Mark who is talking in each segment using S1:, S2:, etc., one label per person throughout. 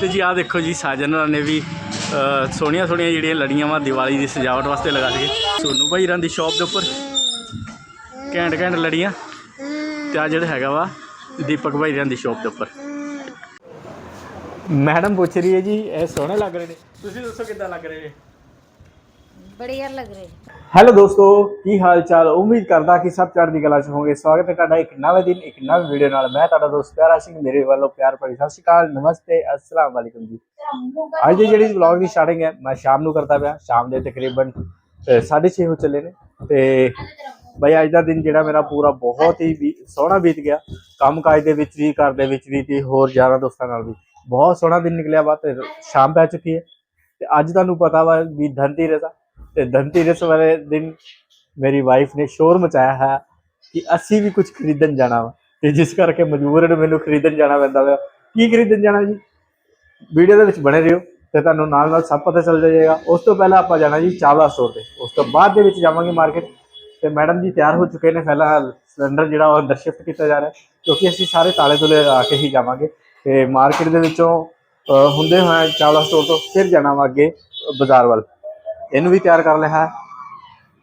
S1: ਤੇ ਜੀ ਆਹ ਦੇਖੋ ਜੀ ਸਾਜਨ ਹੋਰਾਂ ਨੇ ਵੀ ਸੋਹਣੀਆਂ ਸੋਹਣੀਆਂ ਜਿਹੜੀਆਂ ਲੜੀਆਂ ਵਾ ਦੀਵਾਲੀ ਦੀ ਸਜਾਵਟ ਵਾਸਤੇ ਲਗਾ ਲਈਏ ਸੋਨੂ ਭਾਈ ਰਾਂ ਦੀ ਸ਼ਾਪ ਦੇ ਉੱਪਰ ਘੈਂਟ ਘੈਂਟ ਲੜੀਆਂ। ਤੇ ਆ ਜਿਹੜਾ ਹੈਗਾ ਵਾ ਦੀਪਕ ਭਾਈ ਰਾਂ ਦੀ ਸ਼ਾਪ ਦੇ ਉੱਪਰ। ਮੈਡਮ ਪੁੱਛ ਰਹੀ ਹੈ ਜੀ ਇਹ ਸੋਹਣੇ ਲੱਗ ਰਹੇ ਨੇ। ਤੁਸੀਂ ਦੱਸੋ ਕਿੱਦਾਂ ਲੱਗ ਰਹੇ ਨੇ?
S2: बढ़िया लग रहे
S1: ਹੈਲੋ ਦੋਸਤੋ ਕੀ ਹਾਲ ਚਾਲ ਉਮੀਦ ਕਰਦਾ ਕਿ ਸਭ ਚੜ੍ਹਦੀ ਕਲਾ 'ਚ ਹੋਵੋਗੇ ਸਵਾਗਤ ਹੈ ਤੁਹਾਡਾ ਇੱਕ ਨਵੇਂ ਦਿਨ ਇੱਕ ਨਵੀਂ ਵੀਡੀਓ ਨਾਲ ਮੈਂ ਤੁਹਾਡਾ ਦੋਸਤ ਪਿਆਰਾ ਸਿੰਘ ਮੇਰੇ ਵੱਲੋਂ ਪਿਆਰ ਭਰੀ ਸਤਿ ਸ਼੍ਰੀ ਅਕਾਲ ਨਮਸਤੇ ਅਸਲਾਮ ਵਾਲੇਕੁਮ ਜੀ ਅੱਜ ਦੀ ਜਿਹੜੀ ਵਲੌਗ ਦੀ ਸਟਾਰਟਿੰਗ ਹੈ ਮੈਂ ਸ਼ਾਮ ਨੂੰ ਕਰਦਾ ਪਿਆ ਸ਼ਾਮ ਦੇ ਤਕਰੀਬਨ 6:30 ਹੋ ਚੱਲੇ ਨੇ ਤੇ ਬਈ ਅੱਜ ਦਾ ਦਿਨ ਜਿਹੜਾ ਮੇਰਾ ਪੂਰਾ ਬਹੁਤ ਹੀ ਵੀ- ਸੋਹਣਾ ਬੀਤ ਗਿਆ ਕੰਮ ਕਾਜ ਦੇ ਵਿੱਚ ਵੀ ਘਰ ਦੇ ਵਿੱਚ ਵੀ ਤੇ ਹੋਰ ਯਾਰਾਂ ਦੋਸਤਾਂ ਨਾਲ ਵੀ ਬਹੁਤ ਸੋਹਣਾ ਦਿਨ ਨਿਕਲਿਆ ਵਾ ਤੇ ਸ਼ਾਮ ਪੈ ਚੁੱਕੀ ਹੈ ਤੇ ਅੱਜ ਤੁਹਾਨੂੰ ਪਤਾ ਵਾ ਵੀ ਧਨਤੇਰਸ ਆ ਤੇ ਧਨਤੇਰਸ ਵਾਲੇ ਦਿਨ ਮੇਰੀ ਵਾਈਫ ਨੇ ਸ਼ੋਰ ਮਚਾਇਆ ਹੈ ਕਿ ਅਸੀਂ ਵੀ ਕੁਝ ਖਰੀਦਣ ਜਾਣਾ ਵਾ। ਤੇ ਜਿਸ ਕਰਕੇ ਮਜਬੂਰਨ ਮੈਨੂੰ ਖਰੀਦਣ ਜਾਣਾ ਪੈਂਦਾ ਵਾ। ਕੀ ਖਰੀਦਣ ਜਾਣਾ ਜੀ? ਵੀਡੀਓ ਦੇ ਵਿੱਚ ਬਣੇ ਰਹੋ ਤੇ ਤੁਹਾਨੂੰ ਨਾਲ ਨਾਲ ਸਭ ਪਤਾ ਚੱਲ ਜਾਏਗਾ। ਉਸ ਤੋਂ ਪਹਿਲਾਂ ਆਪਾਂ ਜਾਣਾ ਜੀ ਚਾਵਲਾ ਸਟੋਰ ਤੇ। ਉਸ ਤੋਂ ਬਾਅਦ ਦੇ ਵਿੱਚ ਜਾਵਾਂਗੇ ਮਾਰਕੀਟ ਤੇ ਮੈਡਮ ਜੀ ਤਿਆਰ ਹੋ ਚੁੱਕੇ ਨੇ ਪਹਿਲਾਂ ਸਿਲੰਡਰ ਜਿਹੜਾ ਉਹ ਅੰਦਰ ਸ਼ਿਫਟ ਕੀਤਾ ਜਾ ਰਿਹਾ ਕਿਉਂਕਿ ਅਸੀਂ ਸਾਰੇ ਤਾਲੇ ਤੁਲੇ ਲਾ ਕੇ ਹੀ ਜਾਵਾਂਗੇ। ਤੇ ਮਾਰਕੀਟ ਦੇ ਵਿੱਚੋਂ ਹੁੰਦੇ ਹੋਏ ਚਾਵਲਾ ਸਟੋਰ ਤੋਂ ਫਿਰ ਜਾਣਾ ਵਾ ਅੱਗੇ ਬਾਜ਼ਾਰ ਵੱਲ। ਇਹਨੂੰ ਵੀ ਤਿਆਰ ਕਰ ਲਿਆ ਹੈ।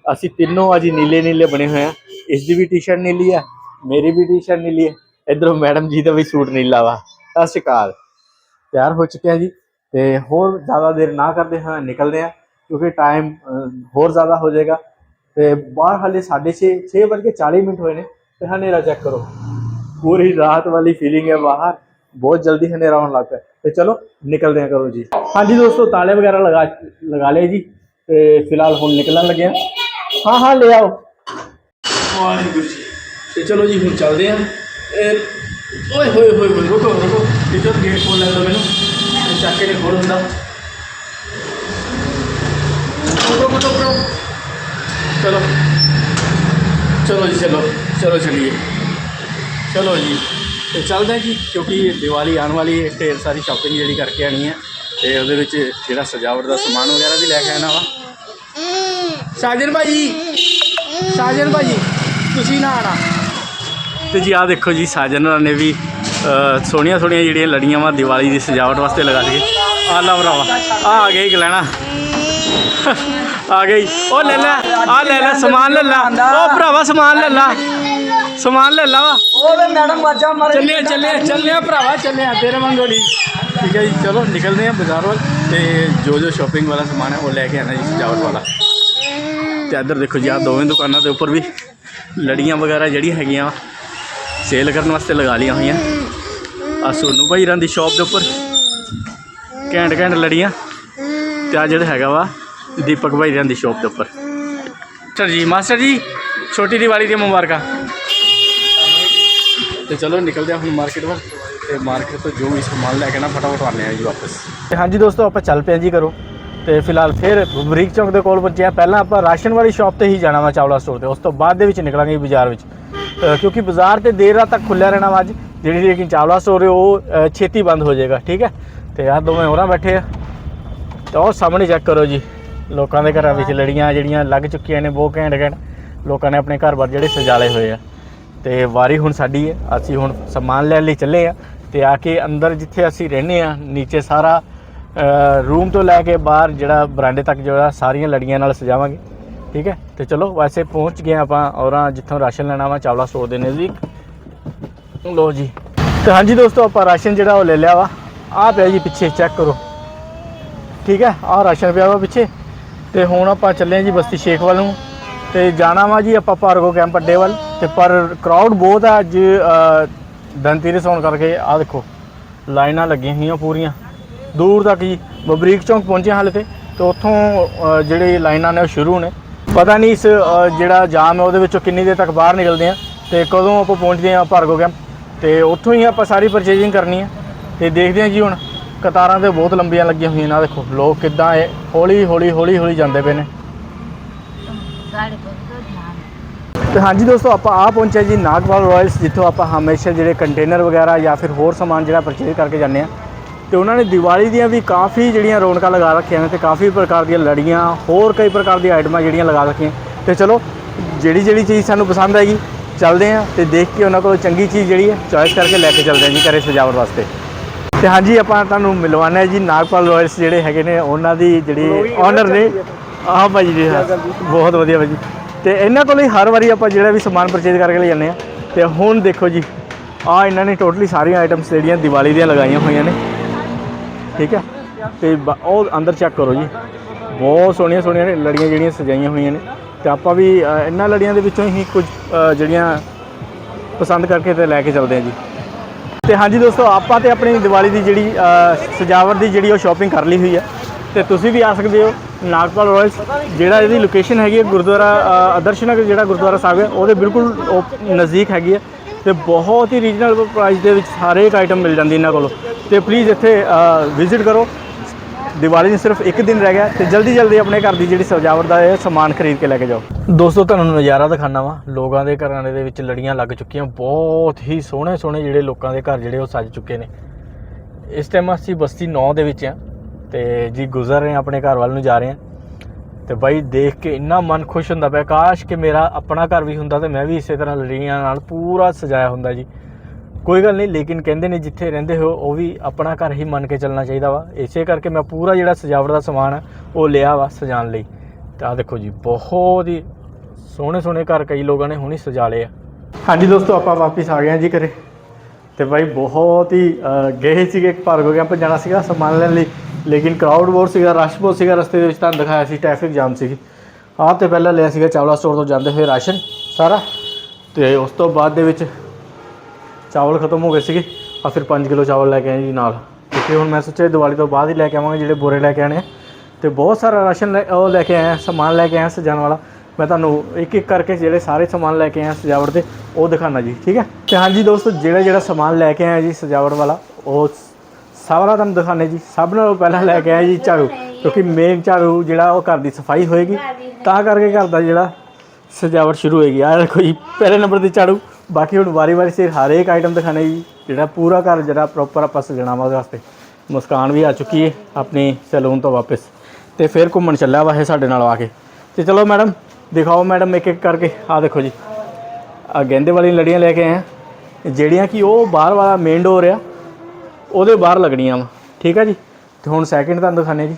S1: ਅਸੀਂ ਤਿੰਨੋਂ ਅੱਜ ਨੀਲੇ ਨੀਲੇ ਬਣੇ ਹੋਏ ਆ ਇਸ ਦੀ ਵੀ ਟੀ-ਸ਼ਰਟ ਨੀਲੀ ਹੈ, ਮੇਰੀ ਵੀ ਟੀ-ਸ਼ਰਟ ਨੀਲੀ ਹੈ। ਇਧਰੋਂ ਮੈਡਮ ਜੀ ਦਾ ਵੀ ਸੂਟ ਨੀਲਾ ਵਾ। ਸਤਿ ਸ਼੍ਰੀ ਅਕਾਲ। ਤਿਆਰ ਹੋ ਚੁੱਕਿਆ ਜੀ ਤੇ ਹੋਰ ਜ਼ਿਆਦਾ ਦੇਰ ਨਾ ਕਰਦੇ ਹਾਂ ਨਿਕਲਦੇ ਆ ਕਿਉਂਕਿ ਟਾਈਮ ਹੋਰ ਜ਼ਿਆਦਾ ਹੋ ਜਾਏਗਾ। ਤੇ ਬਾਹਰ ਹਾਲੇ 6:30 6 ਵਜੇ 40 ਮਿੰਟ ਹੋਏ ਨੇ ਤੇ ਹਨੇਰਾ ਚੈੱਕ ਕਰੋ। ਪੂਰੀ ਰਾਤ ਵਾਲੀ ਫੀਲਿੰਗ ਹੈ ਬਾਹਰ। ਬਹੁਤ ਜਲਦੀ ਹਨੇਰਾ ਹੋਣ ਲੱਗ ਪਿਆ। ਤੇ ਚਲੋ ਨਿਕਲਦੇ ਆ ਕਰੋ ਜੀ। ਹਾਂਜੀ ਦੋਸਤੋ, ਤਾਲੇ ਵਗੈਰਾ ਲਗਾ ਲਗਾ ਲਏ ਜੀ। ਤੇ ਫਿਲਹਾਲ ਹੁਣ ਨਿਕਲਣ ਲੱਗੇ ਆ ਹਾਂ ਹਾਂ, ਲੈ ਆਓ। ਵਾਹਿਗੁਰੂ ਜੀ। ਤੇ ਚਲੋ ਜੀ, ਹੁਣ ਚੱਲਦੇ ਆ ਇਹ ਓਏ, ਹੋਏ ਹੋਏ ਹੋਏ, ਰੁਕੋ ਰੁਕੋ। ਇੱਧਰ ਗੇਟ ਖੋਲ ਲੈ ਲਓ ਮੈਨੂੰ। ਇਹ ਚੱਕ ਕੇ ਨਹੀਂ ਖੋਲ ਹੁੰਦਾ ਰੁਕੋ ਰੁਕੋ ਰੁਕੋ। ਚਲੋ। ਚਲੋ ਜੀ, ਚਲੋ। ਚਲੋ ਚਲਿਏ। ਚਲੋ ਜੀ। ਤੇ ਚੱਲਦੇ ਜੀ, ਕਿਉਂਕਿ ਦੀਵਾਲੀ ਆਉਣ ਵਾਲੀ ਹੈ ਢੇਰ ਸਾਰੀ ਸ਼ਾਪਿੰਗ ਜਿਹੜੀ ਕਰਕੇ ਆਣੀ ਹੈ। ਤੇ ਉਹਦੇ ਵਿੱਚ ਜਿਹੜਾ ਸਜਾਵਟ ਦਾ ਸਮਾਨ ਵਗੈਰਾ ਵੀ ਲੈ ਕੇ ਆਣਾ ਵਾ। ਸਾਜਨ ਭਾਜੀ। ਸਾਜਨ ਭਾਜੀ ਤੁਸੀਂ ਨਾ ਆਣਾ ਤੇ ਜੀ ਆਹ ਦੇਖੋ ਜੀ ਸਾਜਨ ਹੋਰਾਂ ਨੇ ਵੀ ਸੋਹਣੀਆਂ ਸੋਹਣੀਆਂ ਜਿਹੜੀਆਂ ਲੜੀਆਂ ਵਾ ਦੀਵਾਲੀ ਦੀ ਸਜਾਵਟ ਵਾਸਤੇ ਲਗਾ ਲਈਏ ਆ ਲਾ ਭਰਾਵਾ ਆ ਆ ਇੱਕ ਲੈਣਾ ਆ ਗਈ ਉਹ ਲੈ ਲੈ ਆ ਲੈ ਲੈ ਸਮਾਨ ਲੈ ਲਾ। ਉਹ ਭਰਾਵਾ ਸਮਾਨ ਲੈ ਲਾ। ਸਮਾਨ ਲੈ ਲਾ ਵਾ।
S3: ਓਏ ਮੈਡਮ ਵਾਜਾ ਮਾਰੇ
S1: ਚੱਲਿਆ ਚੱਲਿਆ ਚੱਲਿਆ ਭਰਾਵਾ ਚੱਲਿਆ। ਤੇਰੇ ਵਾਂਗੂ ਨਹੀਂ। ਠੀਕ ਹੈ ਜੀ, ਚਲੋ ਨਿਕਲਦੇ ਹਾਂ ਬਾਜ਼ਾਰ ਵੱਲ ਤੇ ਜੋ ਜੋ ਸ਼ਾਪਿੰਗ ਵਾਲਾ ਸਮਾਨ ਹੈ ਉਹ ਲੈ ਕੇ ਆਣਾ ਜੀ ਸਜਾਵਟ ਵਾਲਾ। ਤੇ ਇੱਧਰ ਦੇਖੋ ਜੀ ਆ ਦੋਵੇਂ ਦੁਕਾਨਾਂ ਦੇ ਉੱਪਰ ਵੀ ਲੜੀਆਂ ਵਗੈਰਾ ਜਿਹੜੀਆਂ ਹੈਗੀਆਂ ਸੇਲ ਕਰਨ ਵਾਸਤੇ ਲਗਾ ਲੀਆਂ ਹੋਈਆਂ। ਆ ਸੋਨੂ ਭਾਈ ਰਾਂ ਦੀ ਸ਼ਾਪ ਦੇ ਉੱਪਰ ਘੈਂਟ ਘੈਂਟ ਲੜੀਆਂ। ਤੇ ਆ ਜਿਹੜਾ ਹੈਗਾ ਵਾ, ਦੀਪਕ ਭਾਈ ਰਾਂ ਦੀ ਸ਼ਾਪ ਦੇ ਉੱਪਰ। ਮਾਸਟਰ ਜੀ ਮਾਸਟਰ ਜੀ, ਛੋਟੀ ਦੀਵਾਲੀ ਦੀਆਂ ਮੁਬਾਰਕਾਂ। ਤੇ ਚਲੋ ਨਿਕਲਦੇ ਆ ਹੁਣ ਮਾਰਕੀਟ ਵੱਲ। ਤੇ ਮਾਰਕੀਟ ਤੋਂ ਜੋ ਵੀ ਸਮਾਨ ਲੈ ਕੇ ਨਾ ਫਟਾਫਟ ਆਉਂਦੇ ਆ ਜੀ ਵਾਪਸ। ਤੇ ਹਾਂਜੀ ਦੋਸਤੋ, ਆਪਾਂ ਚੱਲ ਪਏ ਹਾਂ ਜੀ ਕਰੋ ਤੇ ਫਿਲਹਾਲ ਫਿਰ ਬਰੀਕ ਚੌਂਕ ਦੇ ਕੋਲ ਪਹੁੰਚੇ ਪਹਿਲਾਂ ਆਪਾਂ ਰਾਸ਼ਨ ਵਾਲੀ ਸ਼ਾਪ ਤੇ ਹੀ ਜਾਣਾ ਵਾ ਚਾਵਲਾ ਸਟੋਰ ਤੇ। ਉਸ ਤੋਂ ਬਾਅਦ ਦੇ ਵਿੱਚ ਨਿਕਲਾਂਗੇ ਬਾਜ਼ਾਰ ਵਿੱਚ। ਕਿਉਂਕਿ ਬਾਜ਼ਾਰ ਤੇ ਦੇਰ ਰਾਤ ਤੱਕ ਖੁੱਲਿਆ ਰਹਿਣਾ ਵਾ ਅੱਜ। ਜਿਹੜੀ ਲੇਕਿਨ ਚਾਵਲਾ ਸਟੋਰ ਹੈ, ਉਹ ਛੇਤੀ ਬੰਦ ਹੋ ਜਾਏਗਾ, ਠੀਕ ਹੈ? ਤੇ ਆ ਦੋਵੇਂ ਹੋਰਾਂ ਬੈਠੇ ਆ। ਤੇ ਉਹ ਸਾਹਮਣੇ ਚੈੱਕ ਕਰੋ ਜੀ। ਲੋਕਾਂ ਦੇ ਘਰਾਂ ਵਿੱਚ ਲੜੀਆਂ ਜਿਹੜੀਆਂ ਲੱਗ ਚੁੱਕੀਆਂ ਨੇ, ਬਹੁਤ ਘੈਂਟ ਘੈਂਟ। ਲੋਕਾਂ ਨੇ ਆਪਣੇ ਘਰ-ਬਾਰ ਜਿਹੜੇ ਸਜਾਲੇ ਹੋਏ ਆ। ਤੇ ਵਾਰੀ ਹੁਣ ਸਾਡੀ ਹੈ। ਅਸੀਂ ਹੁਣ ਸਮਾਨ ਲੈਣ ਲਈ ਚੱਲੇ ਆ। ਤੇ ਆ ਕੇ ਅੰਦਰ ਜਿੱਥੇ ਅਸੀਂ ਰਹਿੰਦੇ ਆ ਨੀਚੇ ਸਾਰਾ ਰੂਮ ਤੋਂ ਲੈ ਕੇ ਬਾਹਰ ਜਿਹੜਾ ਬਰਾਂਡੇ ਤੱਕ ਜਿਹੜਾ ਸਾਰੀਆਂ ਲੜੀਆਂ ਨਾਲ ਸਜਾਵਾਂਗੇ। ਠੀਕ ਹੈ? ਤੇ ਚਲੋ, ਵੈਸੇ ਪਹੁੰਚ ਗਏ ਆਪਾਂ ਔਰਾਂ ਜਿੱਥੋਂ ਰਾਸ਼ਨ ਲੈਣਾ ਵਾ, ਚਾਵਲਾ ਸਟੋਰ ਦੇ ਨਜ਼ਦੀਕ। ਲੋ ਜੀ। ਤੇ ਹਾਂਜੀ ਦੋਸਤੋ, ਆਪਾਂ ਰਾਸ਼ਨ ਜਿਹੜਾ ਉਹ ਲੈ ਲਿਆ ਵਾ। ਆ ਪਿਆ ਜੀ ਪਿੱਛੇ ਚੈੱਕ ਕਰੋ। ਠੀਕ ਹੈ? ਆਹ ਰਾਸ਼ਨ ਪਿਆ ਵਾ ਪਿੱਛੇ। ਤੇ ਹੁਣ ਆਪਾਂ ਚੱਲੇ ਹਾਂ ਜੀ ਬਸਤੀ ਸ਼ੇਖ ਵੱਲ ਨੂੰ। ਤੇ ਜਾਣਾ ਵਾ ਜੀ ਆਪਾਂ ਭਾਰਗੋ ਕੈਂਪ ਅੱਡੇ ਵੱਲ। ਤੇ ਪਰ ਕਰਾਊਡ ਬਹੁਤ ਆ ਅੱਜ ਧਨਤੀਰਸ ਹੋਣ ਕਰਕੇ ਆ ਦੇਖੋ, ਲਾਈਨਾਂ ਲੱਗੀਆਂ ਹੋਈਆਂ ਪੂਰੀਆਂ। ਦੂਰ ਤੱਕ ਜੀ, ਬਬਰੀਕ ਚੌਂਕ ਪਹੁੰਚੇ ਹਾਲੇ ਤੇ ਤੇ ਉੱਥੋਂ ਜਿਹੜੇ ਲਾਈਨਾਂ ਨੇ ਉਹ ਸ਼ੁਰੂ ਨੇ ਪਤਾ ਨਹੀਂ ਇਸ ਜਿਹੜਾ ਜਾਮ ਹੈ ਉਹਦੇ ਵਿੱਚੋਂ ਕਿੰਨੀ ਦੇਰ ਤੱਕ ਬਾਹਰ ਨਿਕਲਦੇ ਆ ਤੇ ਕਦੋਂ ਆਪਾਂ ਪਹੁੰਚਦੇ ਆ ਭਾਰਗੋ ਕੈਂਪ ਤੇ ਉੱਥੋਂ ਹੀ ਆਪਾਂ ਸਾਰੀ ਪਰਚੇਜ਼ਿੰਗ ਕਰਨੀ ਹੈ। ਤੇ ਦੇਖਦੇ ਆ ਜੀ ਹੁਣ, ਕਤਾਰਾਂ ਤੇ ਬਹੁਤ ਲੰਬੀਆਂ ਲੱਗੀਆਂ ਹੋਈਆਂ ਨਾ ਦੇਖੋ, ਲੋਕ ਕਿੱਦਾਂ ਇਹ ਹੌਲੀ ਹੌਲੀ ਹੌਲੀ ਹੌਲੀ ਜਾਂਦੇ ਪਏ ਨੇ।
S2: ਸਾਡੇ ਕੋਲ ਜਾਮ
S1: ਤੇ ਹਾਂਜੀ ਦੋਸਤੋ ਆਪਾਂ ਆ ਪਹੁੰਚੇ ਜੀ ਨਾਗਵਾਲ ਰਾਇਲਸ ਜਿੱਥੋਂ ਆਪਾਂ ਹਮੇਸ਼ਾ ਜਿਹੜੇ ਕੰਟੇਨਰ ਵਗੈਰਾ ਜਾਂ ਫਿਰ ਹੋਰ ਸਮਾਨ ਜਿਹੜਾ ਪਰਚੇਜ਼ ਕਰਕੇ ਜਾਂਦੇ ਆ ਤੇ ਉਹਨਾਂ ਨੇ ਦੀਵਾਲੀ ਦੀਆਂ ਵੀ ਕਾਫੀ ਜਿਹੜੀਆਂ ਰੌਣਕਾਂ ਲਗਾ ਰੱਖੀਆਂ ਨੇ ਤੇ ਕਾਫੀ ਪ੍ਰਕਾਰ ਦੀਆਂ ਲੜੀਆਂ ਹੋਰ ਕਈ ਪ੍ਰਕਾਰ ਦੀਆਂ ਆਈਟਮਾਂ ਜਿਹੜੀਆਂ ਲਗਾ ਰੱਖੀਆਂ ਤੇ ਚਲੋ ਜਿਹੜੀ ਜਿਹੜੀ ਚੀਜ਼ ਸਾਨੂੰ ਪਸੰਦ ਆਏਗੀ ਚੱਲਦੇ ਆ ਤੇ ਦੇਖ ਕੇ ਉਹਨਾਂ ਕੋਲ ਚੰਗੀ ਚੀਜ਼ ਜਿਹੜੀ ਹੈ ਚੋਇਸ ਕਰਕੇ ਲੈ ਕੇ ਚੱਲਦੇ ਆ ਜੀ ਘਰੇ ਸਜਾਵਟ ਵਾਸਤੇ। ਤੇ ਹਾਂਜੀ ਆਪਾਂ ਤੁਹਾਨੂੰ ਮਿਲਵਾਣਾ ਹੈ ਜੀ ਨਾਗਪਾਲ ਰਾਇਲਸ ਜਿਹੜੇ ਹੈਗੇ ਨੇ ਉਹਨਾਂ ਦੀ ਜਿਹੜੀ ਓਨਰ ਨੇ। ਆਹ ਭਾਜੀ ਜੀ। ਬਹੁਤ ਵਧੀਆ ਭਾਜੀ। ਤੇ ਇਹਨਾਂ ਕੋਲ ਹੀ ਹਰ ਵਾਰੀ ਆਪਾਂ ਜਿਹੜਾ ਵੀ ਸਮਾਨ ਪਰਚੇਜ਼ ਕਰਕੇ ਲੈ ਜਾਂਦੇ ਆ ਤੇ ਹੁਣ ਦੇਖੋ ਜੀ ਆ ਇਹਨਾਂ ਨੇ ਟੋਟਲੀ ਸਾਰੀਆਂ ਆਈਟਮਸ ਜਿਹੜੀਆਂ ਦੀਵਾਲੀ ਦੀਆਂ ਲਗਾਈਆਂ ਹੋਈਆਂ ਨੇ। ਠੀਕ ਹੈ? ਤੇ ਬ- ਉਹ ਅੰਦਰ ਚੈੱਕ ਕਰੋ ਜੀ। ਬਹੁਤ ਸੋਹਣੀਆਂ ਸੋਹਣੀਆਂ ਲੜੀਆਂ ਜਿਹੜੀਆਂ ਸਜਾਈਆਂ ਹੋਈਆਂ ਨੇ। ਤੇ ਆਪਾਂ ਵੀ ਇਹਨਾਂ ਲੜੀਆਂ ਦੇ ਵਿੱਚੋਂ ਹੀ ਕੁਝ ਜਿਹੜੀਆਂ ਪਸੰਦ ਕਰਕੇ ਤੇ ਲੈ ਕੇ ਚੱਲਦੇ ਹਾਂ ਜੀ। ਤੇ ਹਾਂਜੀ ਦੋਸਤੋ, ਆਪਾਂ ਤੇ ਆਪਣੀ ਦੀਵਾਲੀ ਦੀ ਜਿਹੜੀ ਸਜਾਵਟ ਦੀ ਜਿਹੜੀ ਉਹ ਸ਼ਾਪਿੰਗ ਕਰ ਲਈ ਹੋਈ ਹੈ। ਤੇ ਤੁਸੀਂ ਵੀ ਆ ਸਕਦੇ ਹੋ ਨਾਗਪਾਲ ਰਾਇਲਸ, ਜਿਹੜਾ ਇਹਦੀ ਲੋਕੇਸ਼ਨ ਹੈਗੀ ਹੈ ਗੁਰਦੁਆਰਾ ਆਦਰਸ਼ ਨਗਰ ਜਿਹੜਾ ਗੁਰਦੁਆਰਾ ਸਾਹਿਬ ਹੈ, ਉਹਦੇ ਬਿਲਕੁਲ ਉਹ ਨਜ਼ਦੀਕ ਹੈਗੀ ਹੈ ਤੇ ਬਹੁਤ ਹੀ ਰੀਜਨਲ ਪ੍ਰਾਈਸ ਦੇ ਵਿੱਚ ਸਾਰੇ ਇੱਕ ਆਈਟਮ ਮਿਲ ਜਾਂਦੀ ਇਹਨਾਂ ਕੋਲੋਂ। ਤੇ ਪਲੀਜ਼ ਇੱਥੇ ਵਿਜ਼ਿਟ ਕਰੋ। ਦੀਵਾਲੀ ਨੂੰ ਸਿਰਫ ਇੱਕ ਦਿਨ ਰਹਿ ਗਿਆ ਤੇ ਜਲਦੀ ਜਲਦੀ ਆਪਣੇ ਘਰ ਦੀ ਜਿਹੜੀ ਸਜਾਵਟ ਦਾ ਇਹ ਸਮਾਨ ਖਰੀਦ ਕੇ ਲੈ ਕੇ ਜਾਓ। ਦੋਸਤੋ, ਤੁਹਾਨੂੰ ਨਜ਼ਾਰਾ ਦਿਖਾਣਾ ਵਾ। ਲੋਕਾਂ ਦੇ ਘਰਾਂ ਦੇ ਵਿੱਚ ਲੜੀਆਂ ਲੱਗ ਚੁੱਕੀਆਂ। ਬਹੁਤ ਹੀ ਸੋਹਣੇ ਸੋਹਣੇ ਜਿਹੜੇ ਲੋਕਾਂ ਦੇ ਘਰ ਜਿਹੜੇ ਉਹ ਸੱਜ ਚੁੱਕੇ ਨੇ। ਇਸ ਟਾਈਮ ਅਸੀਂ ਬਸਤੀ 9 ਦੇ ਵਿੱਚ ਆ ਤੇ ਜੀ ਗੁਜ਼ਰ ਰਹੇ ਹਾਂ, ਆਪਣੇ ਘਰ ਵੱਲ ਨੂੰ ਜਾ ਰਹੇ ਹਾਂ। ਤੇ ਬਾਈ ਦੇਖ ਕੇ ਇੰਨਾ ਮਨ ਖੁਸ਼ ਹੁੰਦਾ ਪਿਆ, ਕਾਸ਼ ਕਿ ਮੇਰਾ ਆਪਣਾ ਘਰ ਵੀ ਹੁੰਦਾ ਤੇ ਮੈਂ ਵੀ ਇਸੇ ਤਰ੍ਹਾਂ ਲੜੀਆਂ ਨਾਲ ਪੂਰਾ ਸਜਾਇਆ ਹੁੰਦਾ ਜੀ। ਕੋਈ ਗੱਲ ਨਹੀਂ, ਲੇਕਿਨ ਕਹਿੰਦੇ ਨੇ ਜਿੱਥੇ ਰਹਿੰਦੇ ਹੋ, ਉਹ ਵੀ ਆਪਣਾ ਘਰ ਹੀ ਮੰਨ ਕੇ ਚੱਲਣਾ ਚਾਹੀਦਾ ਵਾ। ਇਸੇ ਕਰਕੇ ਮੈਂ ਪੂਰਾ ਜਿਹੜਾ ਸਜਾਵਟ ਦਾ ਸਮਾਨ ਆ, ਉਹ ਲਿਆ ਵਾ ਸਜਾਉਣ ਲਈ। ਤਾਂ ਆਹ ਦੇਖੋ ਜੀ, ਬਹੁਤ ਹੀ ਸੋਹਣੇ ਸੋਹਣੇ ਘਰ ਕਈ ਲੋਕਾਂ ਨੇ ਹੁਣੀ ਸਜਾ ਲਏ ਆ। ਹਾਂਜੀ ਦੋਸਤੋ, ਆਪਾਂ ਵਾਪਸ ਆ ਗਏ ਹਾਂ ਜੀ ਘਰੇ। ਤੇ ਬਾਈ ਬਹੁਤ ਹੀ ਗਏ ਸੀਗੇ ਭਾਰਗੋ ਕੈਂਪ ਜਾਣਾ ਸੀਗਾ ਸਮਾਨ ਲੈਣ ਲਈ। ਲੇਕਿਨ ਕਰਾਊਡ ਬਹੁਤ ਸੀਗਾ ਰਸ਼ ਬਹੁਤ ਸੀਗਾ, ਰਸਤੇ ਦੇ ਵਿੱਚ ਤੁਹਾਨੂੰ ਦਿਖਾਇਆ ਸੀ ਟ੍ਰੈਫਿਕ ਜਾਮ ਸੀਗੀ। ਆਹ ਤੇ ਪਹਿਲਾਂ ਲਿਆ ਸੀਗਾ ਚਾਵਲਾ ਸਟੋਰ ਤੋਂ ਜਾਂਦੇ ਹੋਏ ਰਾਸ਼ਨ ਸਾਰਾ। ਤੇ ਉਸ ਤੋਂ ਬਾਅਦ ਦੇ ਵਿੱਚ ਚਾਵਲ ਖਤਮ ਹੋ ਗਏ ਸੀਗੇ। ਆ ਫਿਰ 5 ਕਿਲੋ ਚਾਵਲ ਲੈ ਕੇ ਆਏ ਜੀ ਨਾਲ। ਕਿਉਂਕਿ ਹੁਣ ਮੈਂ ਸੋਚਿਆ ਦੀਵਾਲੀ ਤੋਂ ਬਾਅਦ ਹੀ ਲੈ ਕੇ ਆਵਾਂਗੇ, ਜਿਹੜੇ ਬੋਰੇ ਲੈ ਕੇ ਆਣੇ ਆ। ਤੇ ਬਹੁਤ ਸਾਰਾ ਰਾਸ਼ਨ ਲੈ- ਉਹ ਲੈ ਕੇ ਆਇਆ, ਸਮਾਨ ਲੈ ਕੇ ਆਇਆ ਸਜਾਉਣ ਵਾਲਾ। ਮੈਂ ਤੁਹਾਨੂੰ ਇੱਕ ਇੱਕ ਕਰਕੇ ਜਿਹੜੇ ਸਾਰੇ ਸਮਾਨ ਲੈ ਕੇ ਆਇਆ ਸਜਾਵਟ ਦੇ, ਉਹ ਦਿਖਾਣਾ ਜੀ, ਠੀਕ ਹੈ? ਤੇ ਹਾਂਜੀ ਦੋਸਤੋ, ਜਿਹੜਾ ਜਿਹੜਾ ਸਮਾਨ ਲੈ ਕੇ ਆਇਆ ਜੀ ਸਜਾਵਟ ਵਾਲਾ, ਉਹ ਸਾਰਾ ਤੁਹਾਨੂੰ ਦਿਖਾਣੇ ਜੀ। ਸਭ ਨਾਲੋਂ ਪਹਿਲਾਂ ਲੈ ਕੇ ਆਇਆ ਜੀ ਝਾੜੂ। ਕਿਉਂਕਿ ਮੇਨ ਝਾੜੂ ਜਿਹੜਾ ਉਹ ਘਰ ਦੀ ਸਫ਼ਾਈ ਹੋਏਗੀ। ਤਾਂ ਕਰਕੇ ਘਰ ਦਾ ਜਿਹੜਾ ਸਜਾਵਟ ਸ਼ੁਰੂ ਹੋਏਗੀ। ਆ ਦੇਖੋ ਜੀ, ਪਹਿਲੇ ਨੰਬਰ ਤੇ ਝਾੜੂ। ਬਾਕੀ ਹੁਣ ਵਾਰੀ-ਵਾਰੀ ਸਿਰ ਹਰੇਕ ਆਈਟਮ ਦਿਖਾਣੇ ਜੀ। ਜਿਹੜਾ ਪੂਰਾ ਘਰ ਜਿਹੜਾ ਪ੍ਰੋਪਰ ਆਪਾਂ ਸਜਾਣਾ ਵਾ ਉਹਦੇ ਵਾਸਤੇ। ਮੁਸਕਾਨ ਵੀ ਆ ਚੁੱਕੀ ਹੈ ਆਪਣੇ ਸੈਲੂਨ ਤੋਂ ਵਾਪਸ। ਤੇ ਫਿਰ ਘੁੰਮਣ ਚੱਲਿਆ ਵਾ ਇਹ ਸਾਡੇ ਨਾਲ ਆ ਕੇ। ਤੇ ਚਲੋ ਮੈਡਮ, ਦਿਖਾਓ ਮੈਡਮ ਇੱਕ ਇੱਕ ਕਰਕੇ। ਆ ਦੇਖੋ ਜੀ। ਆ ਗੇਂਦੇ ਵਾਲੀ ਲੜੀਆਂ ਲੈ ਕੇ ਆਏ ਆ। ਜਿਹੜੀਆਂ ਕਿ ਉਹ ਬਾਹਰ ਵਾਲਾ ਮੇਨ ਡੋਰ ਆ। ਉਹਦੇ ਬਾਹਰ ਲੱਗਣੀਆਂ ਵਾ। ਠੀਕ ਹੈ ਜੀ? ਤੇ ਹੁਣ ਸੈਕਿੰਡ ਤੁਹਾਨੂੰ ਦਿਖਾਣੇ ਜੀ।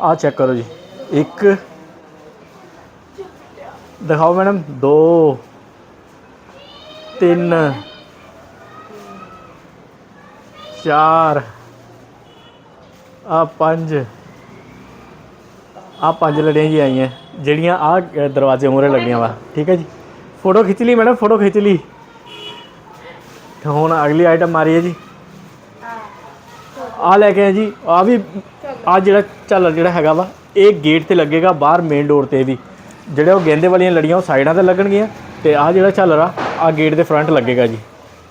S1: ਆਹ ਚੈੱਕ ਕਰੋ ਜੀ। ਇੱਕ। ਦਿਖਾਓ ਮੈਡਮ। 2 3 4 ਆ 5 ਆ ਪੰਜ ਲੜੀਆਂ ਜੀ ਆਈਆਂ। ਜਿਹੜੀਆਂ ਆ ਦਰਵਾਜ਼ੇ ਮੂਹਰੇ ਲੱਗੀਆਂ ਵਾ। ਠੀਕ ਹੈ ਜੀ? ਫੋਟੋ ਖਿੱਚ ਲਈ ਮੈਡਮ, ਫੋਟੋ ਖਿੱਚ ਲਈ। ਤੇ ਹੁਣ ਅਗਲੀ ਆਈਟਮ ਆ ਰਹੀ ਹੈ ਜੀ। ਆ ਲੈ ਕੇ ਆਏ ਜੀ। ਆ ਵੀ ਆ ਜਿਹੜਾ ਝਾਲਰ ਜਿਹੜਾ ਹੈਗਾ ਵਾ ਇਹ ਗੇਟ ਤੇ ਲੱਗੇਗਾ ਬਾਹਰ ਮੇਨ ਡੋਰ ਤੇ ਵੀ। ਜਿਹੜੇ ਉਹ ਗੇਂਦੇ ਵਾਲੀਆਂ ਲੜੀਆਂ ਉਹ ਸਾਈਡਾਂ ਤੇ ਲੱਗਣਗੀਆਂ ਤੇ ਆ ਜਿਹੜਾ ਝਾਲਰ ਆ ਆ ਗੇਟ ਦੇ ਫਰੰਟ ਲੱਗੇਗਾ ਜੀ।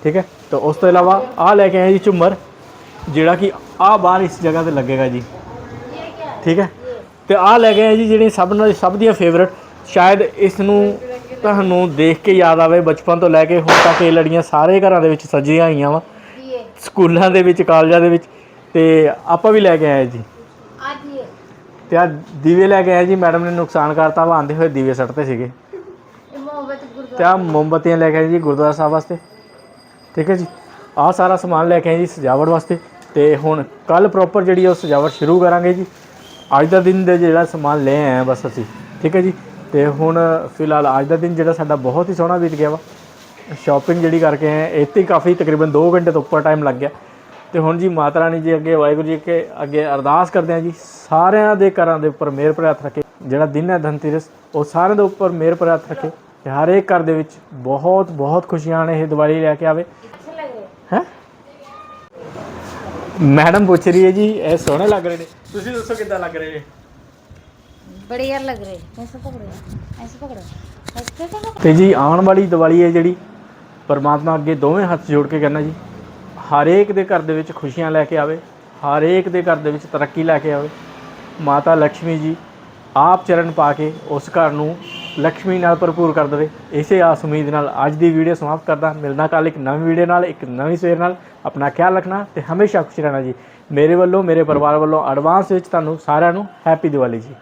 S1: ਠੀਕ ਹੈ? ਤੇ ਉਸ ਤੋਂ ਇਲਾਵਾ ਆ ਲੈ ਕੇ ਆਏ ਜੀ ਝੁੰਮਰ ਜਿਹੜਾ ਕਿ ਆ ਬਾਹਰ ਇਸ ਜਗ੍ਹਾ ਤੇ ਲੱਗੇਗਾ ਜੀ। ਠੀਕ ਹੈ? ਤੇ ਆ ਲੈ ਕੇ ਆਏ ਜੀ ਜਿਹੜੀ ਸਭ ਨਾਲ ਸਭ ਦੀਆਂ ਫੇਵਰਟ ਸ਼ਾਇਦ ਇਸ ਨੂੰ ਤੁਹਾਨੂੰ ਦੇਖ ਕੇ ਯਾਦ ਆਵੇ ਬਚਪਨ ਤੋਂ ਲੈ ਕੇ ਹੁਣ ਤੱਕ ਇਹ ਲੜੀਆਂ ਸਾਰੇ ਘਰਾਂ ਦੇ ਵਿੱਚ ਸਜੀਆਂ ਹੋਈਆਂ ਵਾ। ਸਕੂਲਾਂ ਦੇ ਵਿੱਚ ਕਾਲਜਾਂ ਦੇ ਵਿੱਚ ਤੇ ਆਪਾਂ ਵੀ ਲੈ ਕੇ ਆਏ ਜੀ।
S2: ਅੱਜ
S1: ਤੇ ਆ ਦੀਵੇ ਲੈ ਕੇ ਆਏ ਜੀ ਮੈਡਮ ਨੇ ਨੁਕਸਾਨ ਕਰਤਾ ਵਾ ਆਂਦੇ ਹੋਏ ਦੀਵੇ ਸੱਟਦੇ ਸੀਗੇ।
S2: ਮੁਹੱਬਤ
S1: ਤੇ ਆ ਮੋਮਬਤੀਆਂ ਲੈ ਕੇ ਆਏ ਜੀ ਗੁਰਦੁਆਰਾ ਸਾਹਿਬ ਵਾਸਤੇ। ਠੀਕ ਹੈ ਜੀ? ਆ ਸਾਰਾ ਸਮਾਨ ਲੈ ਕੇ ਆਏ ਜੀ ਸਜਾਵਟ ਵਾਸਤੇ। ਤੇ ਹੁਣ ਕੱਲ ਪ੍ਰੋਪਰ ਜਿਹੜੀ ਉਹ ਸਜਾਵਟ ਸ਼ੁਰੂ ਕਰਾਂਗੇ ਜੀ। ਅੱਜ ਦਾ ਦਿਨ ਦੇ ਜਿਹੜਾ ਸਮਾਨ ਲੈ ਆਏ ਬਸ ਅਸੀਂ। ਠੀਕ ਹੈ ਜੀ? ਤੇ ਹੁਣ ਫਿਲਹਾਲ ਅੱਜ ਦਾ ਦਿਨ ਜਿਹੜਾ ਸਾਡਾ ਬਹੁਤ ਹੀ ਸੋਹਣਾ ਬੀਤ ਗਿਆ ਵਾ। ਸ਼ਾਪਿੰਗ ਜਿਹੜੀ ਕਰਕੇ ਆਏ ਇੱਥੇ ਕਾਫੀ ਤਕਰੀਬਨ 2 ਘੰਟੇ ਤੋਂ ਉੱਪਰ ਟਾਈਮ ਲੱਗ ਗਿਆ। ਤੇ ਹੁਣ ਜੀ ਮਾਤਾ ਰਾਣੀ ਜੀ ਅੱਗੇ ਵਾਹਿਗੁਰੂ ਜੀ ਕੇ ਅੱਗੇ ਅਰਦਾਸ ਕਰਦੇ ਆ ਜੀ ਸਾਰਿਆਂ ਦੇ ਘਰਾਂ ਦੇ ਉੱਪਰ ਮਿਹਰ ਭਰਿਆ ਹੱਥ ਰੱਖੇ। ਜਿਹੜਾ ਦਿਨ ਹੈ ਧਨਤੇਰਸ ਉਹ ਸਾਰਿਆਂ ਦੇ ਉੱਪਰ ਮਿਹਰ ਭਰਿਆ ਹੱਥ ਰੱਖੇ ਤੇ ਹਰ ਇੱਕ ਘਰ ਦੇ ਵਿੱਚ ਬਹੁਤ ਬਹੁਤ ਖੁਸ਼ੀਆਂ ਆਣ ਇਹ ਦਿਵਾਲੀ ਲੈ ਕੇ ਆਵੇ। ਹੈ? ਮੈਡਮ ਪੁੱਛ ਰਹੀ ਹੈ ਜੀ ਇਹ ਸੋਹਣੇ ਲੱਗ ਰਹੇ ਨੇ। ਤੁਸੀਂ ਦੱਸੋ ਕਿੱਦਾਂ ਲੱਗ ਰਹੇ ਨੇ?
S2: ਬੜੇ ਯਾਰ ਲੱਗ ਰਹੇ ਐਸੇ ਪਕੜੋ ਐਸੇ ਪਕੜੋ
S1: ਤੇ ਜੀ ਆਉਣ ਵਾਲੀ ਦੀਵਾਲੀ ਹੈ ਜਿਹੜੀ ਪਰਮਾਤਮਾ ਅੱਗੇ ਦੋਵੇਂ ਹੱਥ ਜੋੜ ਕੇ ਕਹਿੰਦਾ ਜੀ, ਹਰੇਕ ਦੇ ਘਰ ਦੇ ਵਿੱਚ ਖੁਸ਼ੀਆਂ ਲੈ ਕੇ ਆਵੇ, ਹਰੇਕ ਦੇ ਘਰ ਦੇ ਵਿੱਚ ਤਰੱਕੀ ਲੈ ਕੇ ਆਵੇ। ਮਾਤਾ ਲక్ష్ਮੀ ਜੀ ਆਪ ਚਰਨ ਪਾ ਕੇ ਉਸ ਘਰ ਨੂੰ ਲక్ష్ਮੀ ਨਾਲ ਭਰਪੂਰ ਕਰ ਦੇਵੇ। ਇਸੇ ਆਸ ਉਮੀਦ ਨਾਲ ਅੱਜ ਦੀ ਵੀਡੀਓ ਸਮਾਪਤ ਕਰਦਾ। ਮਿਲਦਾ ਕੱਲ ਇੱਕ ਨਵੀਂ ਵੀਡੀਓ ਨਾਲ, ਇੱਕ ਨਵੀਂ ਸਵੇਰ ਨਾਲ। ਆਪਣਾ ਖਿਆਲ ਰੱਖਣਾ ਤੇ ਹਮੇਸ਼ਾ ਖੁਸ਼ ਰਹਿਣਾ ਜੀ। ਮੇਰੇ ਵੱਲੋਂ, ਮੇਰੇ ਪਰਿਵਾਰ ਵੱਲੋਂ ਐਡਵਾਂਸ ਵਿੱਚ ਤੁਹਾਨੂੰ ਸਾਰਿਆਂ ਨੂੰ ਹੈਪੀ ਦੀਵਾਲੀ ਜੀ।